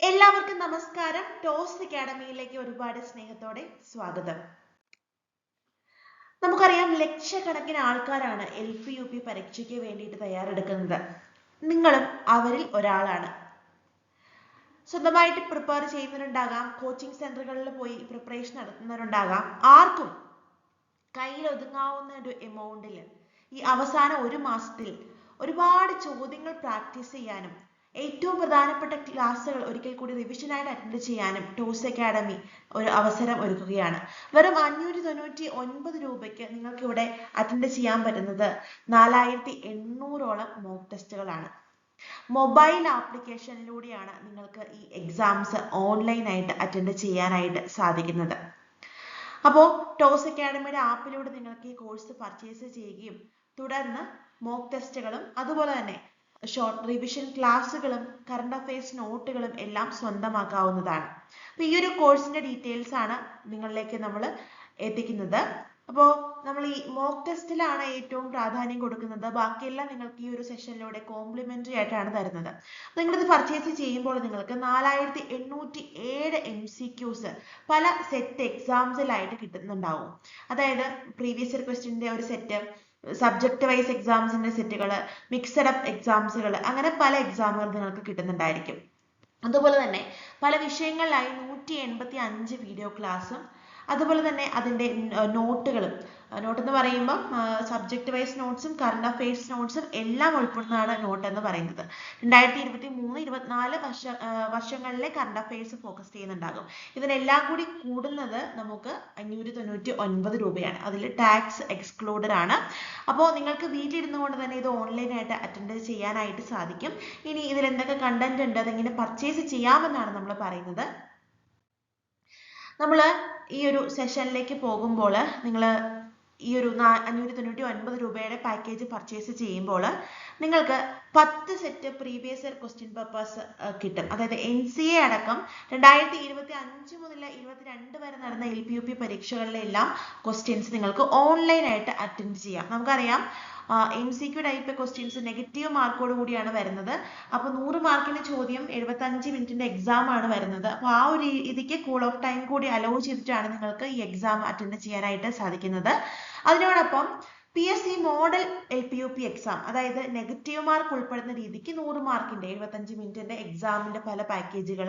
എല്ലാവർക്കും നമസ്കാരം. ടോസ് അക്കാഡമിയിലേക്ക് ഒരുപാട് സ്നേഹത്തോടെ സ്വാഗതം. നമുക്കറിയാം ലക്ഷക്കണക്കിന് ആൾക്കാരാണ് എൽ പി യു പി പരീക്ഷയ്ക്ക് വേണ്ടിയിട്ട് തയ്യാറെടുക്കുന്നത്. നിങ്ങളും അവരിൽ ഒരാളാണ്. സ്വന്തമായിട്ട് പ്രിപ്പയർ ചെയ്യുന്നവരുണ്ടാകാം. കോച്ചിങ് സെന്ററുകളിൽ പോയി പ്രിപ്പറേഷൻ നടത്തുന്നവരുണ്ടാകാം. ആർക്കും കയ്യിൽ ഒതുങ്ങാവുന്ന ഒരു എമൗണ്ടിൽ ഈ അവസാന ഒരു മാസത്തിൽ ഒരുപാട് ചോദ്യങ്ങൾ പ്രാക്ടീസ് ചെയ്യാനും ഏറ്റവും പ്രധാനപ്പെട്ട ക്ലാസ്സുകൾ ഒരിക്കൽ കൂടി റിവിഷനായിട്ട് അറ്റൻഡ് ചെയ്യാനും ടോസ് അക്കാഡമി ഒരു അവസരം ഒരുക്കുകയാണ്. വെറും അഞ്ഞൂറ്റി തൊണ്ണൂറ്റി ഒൻപത് രൂപയ്ക്ക് നിങ്ങൾക്ക് ഇവിടെ അറ്റൻഡ് ചെയ്യാൻ പറ്റുന്നത് നാലായിരത്തി എണ്ണൂറോളം മോക്ക് ടെസ്റ്റുകളാണ് മൊബൈൽ ആപ്ലിക്കേഷനിലൂടെയാണ് നിങ്ങൾക്ക് ഈ എക്സാംസ് ഓൺലൈനായിട്ട് അറ്റൻഡ് ചെയ്യാനായിട്ട് സാധിക്കുന്നത്. അപ്പോൾ ടോസ് അക്കാഡമിയുടെ ആപ്പിലൂടെ നിങ്ങൾക്ക് ഈ കോഴ്സ് പർച്ചേസ് ചെയ്യുകയും തുടർന്ന് മോക്ക് ടെസ്റ്റുകളും അതുപോലെ തന്നെ ഷോർട്ട് റിവിഷൻ ക്ലാസ്സുകളും കറണ്ട് അഫയേഴ്സ് നോട്ടുകളും എല്ലാം സ്വന്തമാക്കാവുന്നതാണ്. അപ്പൊ ഈ ഒരു കോഴ്സിന്റെ ഡീറ്റെയിൽസ് ആണ് നിങ്ങളിലേക്ക് നമ്മൾ എത്തിക്കുന്നത്. അപ്പോൾ നമ്മൾ ഈ മോക്ക് ടെസ്റ്റിലാണ് ഏറ്റവും പ്രാധാന്യം കൊടുക്കുന്നത്. ബാക്കിയെല്ലാം നിങ്ങൾക്ക് ഈ ഒരു സെഷനിലൂടെ കോംപ്ലിമെന്ററി ആയിട്ടാണ് തരുന്നത്. നിങ്ങളിത് പർച്ചേസ് ചെയ്യുമ്പോൾ നിങ്ങൾക്ക് നാലായിരത്തി എണ്ണൂറ്റി ഏഴ് എം സി ക്യൂസ് പല സെറ്റ് എക്സാംസിലായിട്ട് കിട്ടുന്നുണ്ടാവും. അതായത് പ്രീവിയസ് ഇയർ ക്വസ്റ്റിന്റെ ഒരു സെറ്റ് സബ്ജക്ട് വൈസ് എക്സാംസിന്റെ സെറ്റുകൾ മിക്സഡ് അപ്പ് എക്സാംസുകൾ അങ്ങനെ പല എക്സാമുകൾ നിങ്ങൾക്ക് കിട്ടുന്നുണ്ടായിരിക്കും. അതുപോലെ തന്നെ പല വിഷയങ്ങളിലായി നൂറ്റി എൺപത്തി അഞ്ച് വീഡിയോ ക്ലാസ്സും അതുപോലെ തന്നെ അതിന്റെ നോട്ടുകളും നോട്ട് എന്ന് പറയുമ്പോൾ സബ്ജക്ട് വൈസ് നോട്ട്സും കറണ്ട് അഫയേഴ്സ് നോട്ട്സും എല്ലാം ഉൾപ്പെടുന്നതാണ് നോട്ട് എന്ന് പറയുന്നത്. രണ്ടായിരത്തി ഇരുപത്തി മൂന്ന് ഇരുപത്തിനാല് വർഷ വർഷങ്ങളിലെ കറണ്ട് അഫയേഴ്സ് ഫോക്കസ് ചെയ്യുന്നുണ്ടാകും. ഇതിനെല്ലാം കൂടി കൂടുന്നത് നമുക്ക് അഞ്ഞൂറ്റി തൊണ്ണൂറ്റി ഒൻപത് രൂപയാണ്. അതിൽ ടാക്സ് എക്സ്ക്ലൂഡഡ് ആണ്. അപ്പോൾ നിങ്ങൾക്ക് വീട്ടിലിരുന്നു കൊണ്ട് തന്നെ ഇത് ഓൺലൈനായിട്ട് അറ്റൻഡ് ചെയ്യാനായിട്ട് സാധിക്കും. ഇനി ഇതിൽ എന്തൊക്കെ കണ്ടന്റ് ഉണ്ട് അതെങ്ങനെ പർച്ചേസ് ചെയ്യാമെന്നാണ് നമ്മൾ പറയുന്നത്. നമ്മൾ ഈ ഒരു സെഷനിലേക്ക് പോകുമ്പോൾ നിങ്ങൾ ഈ ഒരു അഞ്ഞൂറ്റി തൊണ്ണൂറ്റി ഒൻപത് രൂപയുടെ പാക്കേജ് പർച്ചേസ് ചെയ്യുമ്പോൾ നിങ്ങൾക്ക് പത്ത് set previous year question papers കിട്ടും. അതായത് എൻ സി എ അടക്കം രണ്ടായിരത്തി ഇരുപത്തി അഞ്ച് മുതൽ ഇരുപത്തിരണ്ട് വരെ നടന്ന എൽ പി യു പി പരീക്ഷകളിലെ എല്ലാം ക്വസ്റ്റ്യൻസ് നിങ്ങൾക്ക് ഓൺലൈനായിട്ട് അറ്റൻഡ് ചെയ്യാം. നമുക്കറിയാം M C Q type questions negative മാർക്കോട് കൂടിയാണ് വരുന്നത്. അപ്പോൾ നൂറ് മാർക്കിന്റെ ചോദ്യം എഴുപത്തഞ്ച് മിനിറ്റിന്റെ എക്സാം ആണ് വരുന്നത്. അപ്പോൾ ആ ഒരു രീതിക്ക് കൂൾ ഓഫ് ടൈം കൂടി അലോ ചെയ്തിട്ടാണ് നിങ്ങൾക്ക് ഈ എക്സാം അറ്റൻഡ് ചെയ്യാനായിട്ട് സാധിക്കുന്നത്. അതിനോടൊപ്പം P S C model L P U P exam അതായത് നെഗറ്റീവ് മാർക്ക് ഉൾപ്പെടുന്ന രീതിക്ക് നൂറ് മാർക്കിന്റെ എഴുപത്തഞ്ച് മിനിറ്റിന്റെ എക്സാമിന്റെ പല പാക്കേജുകൾ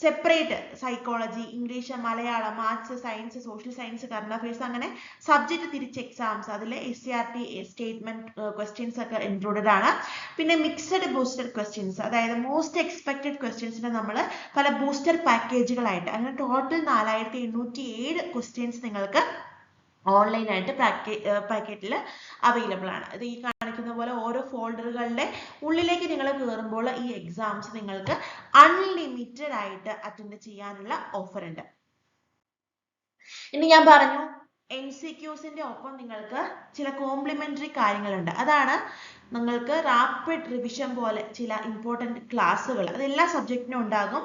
separate psychology English Malayalam maths science social science current affairs അങ്ങനെ സബ്ജക്ട് തിരിച്ച് എക്സാംസ് അതിൽ S C R T statement questions ഒക്കെ ഇൻക്ലൂഡഡ് ആണ്. പിന്നെ മിക്സഡ് ബൂസ്റ്റർ ക്വസ്റ്റ്യൻസ് അതായത് മോസ്റ്റ് എക്സ്പെക്റ്റഡ് ക്വസ്റ്റ്യൻസിനെ നമ്മൾ പല ബൂസ്റ്റർ പാക്കേജുകളായിട്ട് അങ്ങനെ ടോട്ടൽ നാലായിരത്തി എണ്ണൂറ്റി ഏഴ് ക്വസ്റ്റ്യൻസ് നിങ്ങൾക്ക് ഓൺലൈനായിട്ട് പാക്കേ പാക്കറ്റിൽ അവൈലബിൾ ആണ്. ഇത് ഈ കാണിക്കുന്ന പോലെ ഓരോ ഫോൾഡറുകളുടെ ഉള്ളിലേക്ക് നിങ്ങൾ കയറുമ്പോൾ ഈ എക്സാംസ് നിങ്ങൾക്ക് അൺലിമിറ്റഡ് ആയിട്ട് അറ്റൻഡ് ചെയ്യാനുള്ള ഓഫർ ഉണ്ട്. ഇനി ഞാൻ പറഞ്ഞു എം സി ക്യൂസിന്റെ ഒപ്പം നിങ്ങൾക്ക് ചില കോംപ്ലിമെന്ററി കാര്യങ്ങളുണ്ട്. അതാണ് നിങ്ങൾക്ക് റാപ്പിഡ് റിവിഷൻ പോലെ ചില ഇമ്പോർട്ടന്റ് ക്ലാസ്സുകൾ അത് എല്ലാ സബ്ജക്റ്റിനും ഉണ്ടാകും.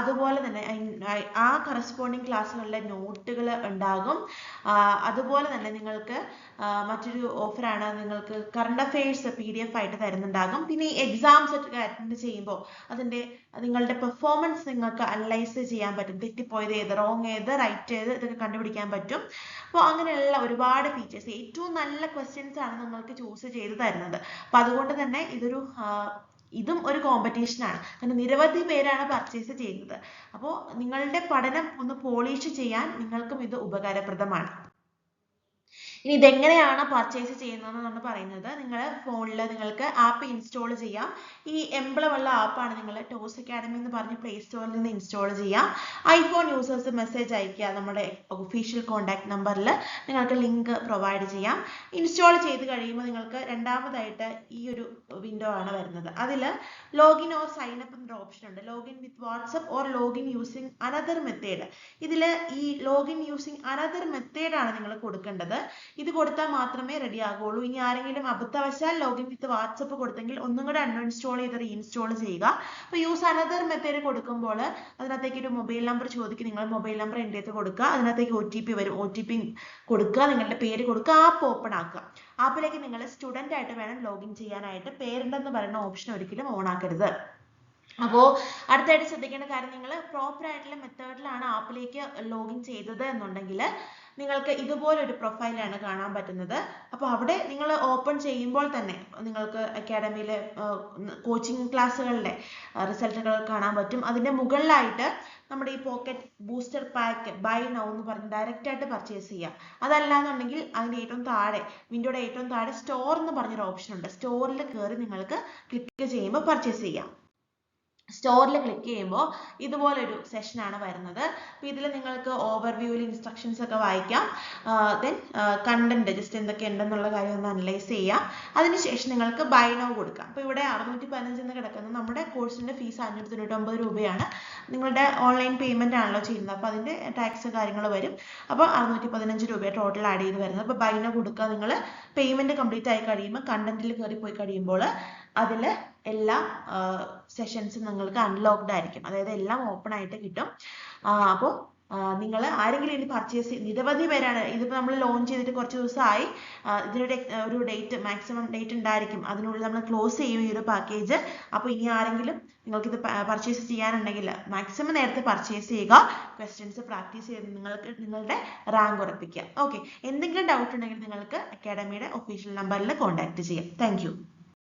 അതുപോലെ തന്നെ ആ കറസ്പോണ്ടിങ് ക്ലാസ്സുകളിലെ നോട്ടുകൾ ഉണ്ടാകും. അതുപോലെ തന്നെ നിങ്ങൾക്ക് മറ്റൊരു ഓഫറാണ് നിങ്ങൾക്ക് current affairs P D F ആയിട്ട് തരുന്നുണ്ടാകും. പിന്നെ ഈ എക്സാംസ് ഒക്കെ അറ്റൻഡ് ചെയ്യുമ്പോൾ അതിന്റെ നിങ്ങളുടെ പെർഫോമൻസ് നിങ്ങൾക്ക് അനലൈസ് ചെയ്യാൻ പറ്റും. തെറ്റിപ്പോയത് ഏത് റോങ് ഏത് റൈറ്റ് ഏത് ഇതൊക്കെ കണ്ടുപിടിക്കാൻ പറ്റും. അപ്പോൾ അങ്ങനെയുള്ള ഒരുപാട് ഫീച്ചേഴ്സ് ഏറ്റവും നല്ല ക്വസ്റ്റ്യൻസ് ആണ് നിങ്ങൾക്ക് ചൂസ് ചെയ്ത് തരുന്നത്. അപ്പൊ അതുകൊണ്ട് തന്നെ ഇതൊരു ഇതും ഒരു കോമ്പറ്റീഷൻ ആണ്. കാരണം നിരവധി പേരാണ് പർച്ചേസ് ചെയ്യുന്നത്. അപ്പോൾ നിങ്ങളുടെ പഠനം ഒന്ന് പോളിഷ് ചെയ്യാൻ നിങ്ങൾക്കും ഇത് ഉപകാരപ്രദമാണ്. ഇനി ഇതെങ്ങനെയാണ് പർച്ചേസ് ചെയ്യുന്നതെന്നാണ് പറയുന്നത്. നിങ്ങൾ ഫോണിൽ നിങ്ങൾക്ക് ആപ്പ് ഇൻസ്റ്റാൾ ചെയ്യാം. ഈ എംബ്ലം ഉള്ള ആപ്പാണ് നിങ്ങൾ ടോസ് അക്കാഡമി എന്ന് പറഞ്ഞ് പ്ലേ സ്റ്റോറിൽ നിന്ന് ഇൻസ്റ്റാൾ ചെയ്യാം. ഐഫോൺ യൂസേഴ്സ് മെസ്സേജ് അയക്കുക നമ്മുടെ ഒഫീഷ്യൽ കോൺടാക്ട് നമ്പറിൽ നിങ്ങൾക്ക് ലിങ്ക് പ്രൊവൈഡ് ചെയ്യാം. ഇൻസ്റ്റാൾ ചെയ്ത് കഴിയുമ്പോൾ നിങ്ങൾക്ക് രണ്ടാമതായിട്ട് ഈ ഒരു വിൻഡോ ആണ് വരുന്നത്. അതിൽ ലോഗിൻ ഓർ സൈൻ അപ്പ് എന്നൊരു ഓപ്ഷൻ ഉണ്ട്. Login with WhatsApp or login using another method ഇതിൽ ഈ ലോഗിൻ യൂസിങ് അനദർ മെത്തേഡ് ആണ് നിങ്ങൾ കൊടുക്കേണ്ടത്. ഇത് കൊടുത്താൽ മാത്രമേ റെഡി ആകുള്ളൂ ഇനി ആരെങ്കിലും അബദ്ധവശാൽ ലോഗിൻ വിത്ത് വാട്സപ്പ് കൊടുത്തെങ്കിൽ ഒന്നും കൂടെ അൺഇൻസ്റ്റാൾ ചെയ്ത് റീഇൻസ്റ്റാൾ ചെയ്യുക. അപ്പോൾ യൂസ് അനദർ മെത്തേഡ് കൊടുക്കുമ്പോൾ അതിനകത്തേക്ക് ഒരു മൊബൈൽ നമ്പർ ചോദിക്കും. നിങ്ങൾ മൊബൈൽ നമ്പർ എന്റെ അടുത്ത് കൊടുക്കുക. അതിനകത്തേക്ക് ഒ ടി പി വരും. ഒ ടി പി കൊടുക്കുക. നിങ്ങളുടെ പേര് കൊടുക്കുക. ആപ്പ് ഓപ്പൺ ആക്കുക. ആപ്പിലേക്ക് നിങ്ങൾ സ്റ്റുഡന്റ് ആയിട്ട് വേണം ലോഗിൻ ചെയ്യാനായിട്ട്. പേരുണ്ടെന്ന് പറയുന്ന ഓപ്ഷൻ ഒരിക്കലും ഓൺ ആക്കരുത്. അപ്പോൾ അടുത്തായിട്ട് ശ്രദ്ധിക്കേണ്ട കാര്യം നിങ്ങൾ പ്രോപ്പർ ആയിട്ടുള്ള മെത്തേഡിലാണ് ആപ്പിലേക്ക് ലോഗിൻ ചെയ്തത് എന്നുണ്ടെങ്കിൽ നിങ്ങൾക്ക് ഇതുപോലൊരു പ്രൊഫൈലാണ് കാണാൻ പറ്റുന്നത്. അപ്പോൾ അവിടെ നിങ്ങൾ ഓപ്പൺ ചെയ്യുമ്പോൾ തന്നെ നിങ്ങൾക്ക് അക്കാഡമിയിലെ കോച്ചിങ് ക്ലാസ്സുകളുടെ റിസൾട്ടുകൾ കാണാൻ പറ്റും. അതിന്റെ മുകളിലായിട്ട് നമ്മുടെ ഈ pocket booster pack buy now എന്ന് പറഞ്ഞ് ഡയറക്റ്റ് ആയിട്ട് പർച്ചേസ് ചെയ്യാം. അതല്ലാന്നുണ്ടെങ്കിൽ അതിന്റെ ഏറ്റവും താഴെ വിൻഡോയുടെ ഏറ്റവും താഴെ സ്റ്റോർ എന്ന് പറഞ്ഞൊരു ഓപ്ഷൻ ഉണ്ട്. സ്റ്റോറിൽ കയറി നിങ്ങൾക്ക് ക്ലിക്ക് ചെയ്യുമ്പോൾ പർച്ചേസ് ചെയ്യാം. സ്റ്റോറിൽ ക്ലിക്ക് ചെയ്യുമ്പോൾ ഇതുപോലൊരു സെഷനാണ് വരുന്നത്. അപ്പോൾ ഇതിൽ നിങ്ങൾക്ക് ഓവർവ്യൂവിൽ ഇൻസ്ട്രക്ഷൻസ് ഒക്കെ വായിക്കാം. ദെൻ കണ്ടന്റ് ജസ്റ്റ് എന്തൊക്കെ ഉണ്ടെന്നുള്ള കാര്യം ഒന്ന് അനലൈസ് ചെയ്യാം. അതിനുശേഷം നിങ്ങൾക്ക് ബൈ നൗ കൊടുക്കാം. അപ്പോൾ ഇവിടെ അറുന്നൂറ്റി പതിനഞ്ച് എന്ന് കിടക്കുന്നത് നമ്മുടെ കോഴ്സിന്റെ ഫീസ് അഞ്ഞൂറ്റി തൊണ്ണൂറ്റൊമ്പത് രൂപയാണ്. നിങ്ങളുടെ ഓൺലൈൻ പേയ്മെന്റ് ആണല്ലോ ചെയ്യുന്നത്. അപ്പോൾ അതിന്റെ ടാക്സ് കാര്യങ്ങൾ വരും. അപ്പോൾ അറുന്നൂറ്റി പതിനഞ്ച് രൂപ ടോട്ടൽ ആഡ് ചെയ്ത് വരുന്നത്. അപ്പോൾ ബൈ നൗ കൊടുക്കുക. നിങ്ങൾ പേയ്മെന്റ് കംപ്ലീറ്റ് ആയി കഴിയുമ്പോൾ കണ്ടന്റിൽ കയറി പോയി കഴിയുമ്പോൾ അതിൽ എല്ലാ സെഷൻസും നിങ്ങൾക്ക് അൺലോക്ക്ഡ് ആയിരിക്കും. അതായത് എല്ലാം ഓപ്പൺ ആയിട്ട് കിട്ടും. അപ്പോൾ നിങ്ങൾ ആരെങ്കിലും ഇനി പർച്ചേസ് നിരവധി പേരാണ്. ഇതിപ്പോൾ നമ്മൾ ലോഞ്ച് ചെയ്തിട്ട് കുറച്ച് ദിവസമായി. ഇതിനൊരു ഒരു ഡേറ്റ് മാക്സിമം ഡേറ്റ് ഉണ്ടായിരിക്കും. അതിനുള്ളിൽ നമ്മൾ ക്ലോസ് ചെയ്യും ഈ ഒരു പാക്കേജ് അപ്പോൾ ഇനി ആരെങ്കിലും നിങ്ങൾക്ക് ഇത് പർച്ചേസ് ചെയ്യാനുണ്ടെങ്കിൽ മാക്സിമം നേരത്തെ പർച്ചേസ് ചെയ്യുക. ക്വസ്റ്റ്യൻസ് പ്രാക്ടീസ് ചെയ്ത് നിങ്ങൾക്ക് നിങ്ങളുടെ റാങ്ക് ഉറപ്പിക്കുക. ഓക്കെ എന്തെങ്കിലും ഡൗട്ട് ഉണ്ടെങ്കിൽ നിങ്ങൾക്ക് അക്കാഡമിയുടെ ഒഫീഷ്യൽ നമ്പറിൽ കോൺടാക്ട് ചെയ്യാം. താങ്ക്